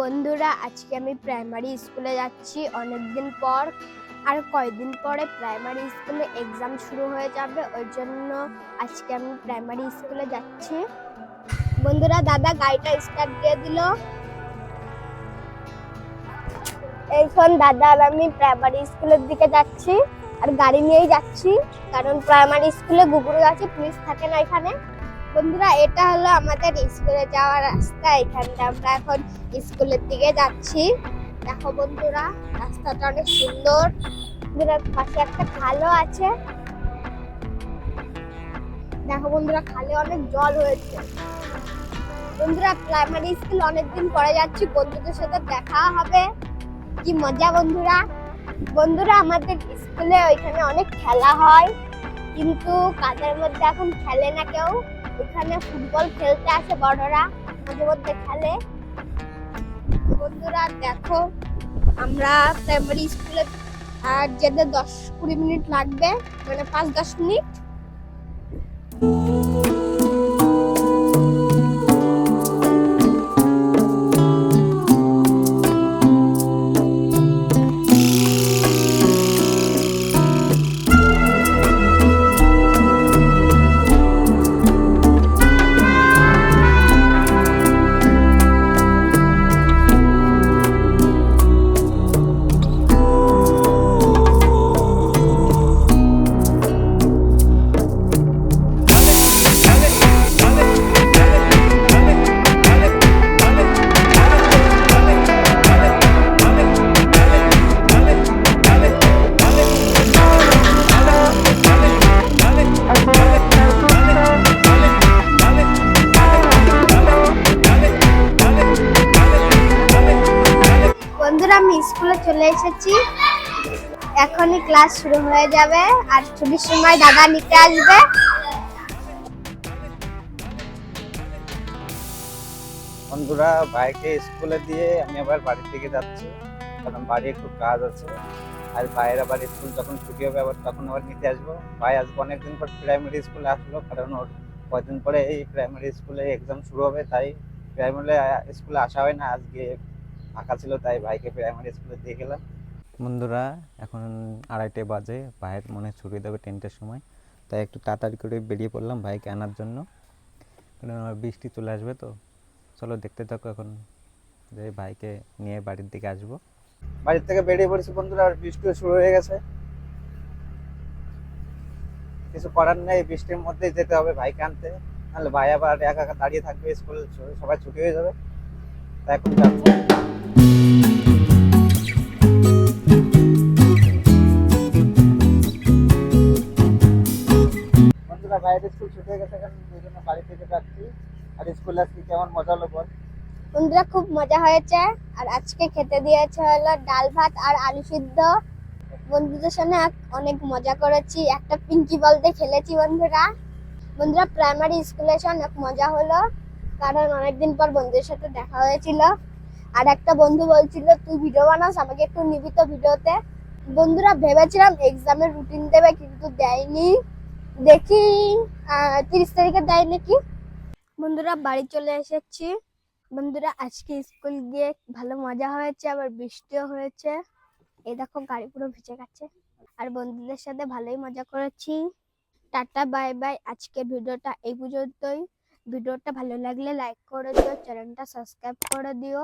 বন্ধুরা, আজকে আমি প্রাইমারি স্কুলে যাচ্ছি। অনেকদিন পর, আর কয়েকদিন পরে প্রাইমারি স্কুলে এক্সাম শুরু হয়ে যাবে, ওই জন্য আজকে আমি প্রাইমারি স্কুলে যাচ্ছি। বন্ধুরা, দাদা গাড়িটা স্টার্ট দিয়ে দিল। এইখন দাদা, আর আমি প্রাইমারি স্কুলের দিকে যাচ্ছি, আর গাড়ি নিয়েই যাচ্ছি, কারণ প্রাইমারি স্কুলে গুগুরু আছে পুলিশ থাকে না এখানে। বন্ধুরা, এটা হলো আমাদের স্কুলে যাওয়ার রাস্তা। এখানটা আমরা এখন স্কুলের দিকে যাচ্ছি। দেখো বন্ধুরা, রাস্তাটা অনেক সুন্দর। বন্ধুরা, পাশে একটা খালও আছে। দেখো বন্ধুরা, খালে অনেক জল হয়েছে। বন্ধুরা প্রাইমারি স্কুল অনেকদিন পরে যাচ্ছি, বন্ধুদের সাথে দেখা হবে। কি মজা বন্ধুরা। বন্ধুরা, আমাদের স্কুলে ওইখানে অনেক খেলা হয়। কিন্তু কাজের মধ্যে এখন খেলে না কেউ? ওখানে ফুটবল খেলতে আসে বড়রা। মাঝে মধ্যে খেলে। বন্ধুরা, দেখো, আমরা প্রাইমারি স্কুলে আর যেতে দশ কুড়ি মিনিট লাগবে মানে পাঁচ দশ মিনিট। বন্ধুরা আমি স্কুলে চলে এসেছি। এখনই ক্লাস শুরু হয়ে যাবে আর ছুটির সময় দাদা নিতে আসবে। বন্ধুরা, ভাইকে স্কুলে দিয়ে আমি আবার বাড়ির দিকে যাচ্ছি। কারণ বাড়ি একটু কাজ আছে। আর ভাইয়ের আবার স্কুল যখন ছুটি হবে, আবার তখন আবার নিতে আসব। ভাই আজকে অনেকদিন পর প্রাইমারি স্কুলে আসলো, কারণ ওর কয়েকদিন পরে এই প্রাইমারি স্কুলে এক্সাম শুরু হবে, তাই প্রাইমারি স্কুলে আসা হয় না। আজকে ফাঁকা ছিল তাই ভাইকে প্রাইমারি স্কুলে দিয়ে গেলাম। বন্ধুরা এখন আড়াইটে বাজে। ভাইয়ের মনে ছুটি দেবে টেন্টের সময়। তাই একটু তাড়াতাড়ি করে বেরিয়ে পড়লাম ভাইকে আনার জন্য। কারণ আমার বৃষ্টি চলে আসবে তো। চলো দেখতে থাকো এখন। যে ভাইকে নিয়ে বাড়ির দিকে আসব। বাড়ির থেকে বেরিয়ে পড়েছি বন্ধুরা আর বৃষ্টিও শুরু হয়ে গেছে। কিছু করার নেই বৃষ্টির মধ্যেই যেতে হবে ভাইকে আনতে। নাহলে ভাই আবার একা একা দাঁড়িয়ে থাকবে স্কুল সবাই ছুটি হয়ে যাবে। এখন বন্ধুরা যাচ্ছি। খুব মজা হয়েছে। আর আজকে খেতে দিয়েছে হলো ডাল ভাত আর আলু সিদ্ধ। বন্ধুদের সঙ্গে অনেক মজা করেছি। একটা পিঙ্কি বলতে খেলেছি বন্ধুরা। বন্ধুরা প্রাইমারি স্কুলে এসে অনেক মজা হলো। কারণ অনেকদিন পর বন্ধুদের সাথে দেখা হয়েছিল। আর একটা বন্ধু বলছিল, তুই ভিডিও বানাস, আমাকে একটু নিবি তো ভিডিওতে বন্ধুরা ভেবেছিলাম এক্সামের রুটিন দেবে, কিন্তু দেয়নি। দেখি তিরিশ তারিখে দেয় নাকি? বন্ধুরা, বাড়ি চলে এসেছি। বন্ধুরা, আজকে স্কুল গিয়ে ভালো মজা হয়েছে, আবার বৃষ্টিও হয়েছে। এই দেখো, গাড়ি পুরো ভিজে গেছে। আর বন্ধুদের সাথে ভালোই মজা করেছি। Tata, bye bye. আজকের ভিডিওটা এই পর্যন্তই। ভিডিওটা ভালো লাগলে লাইক করে দিও চ্যানেলটা সাবস্ক্রাইব করে দিও।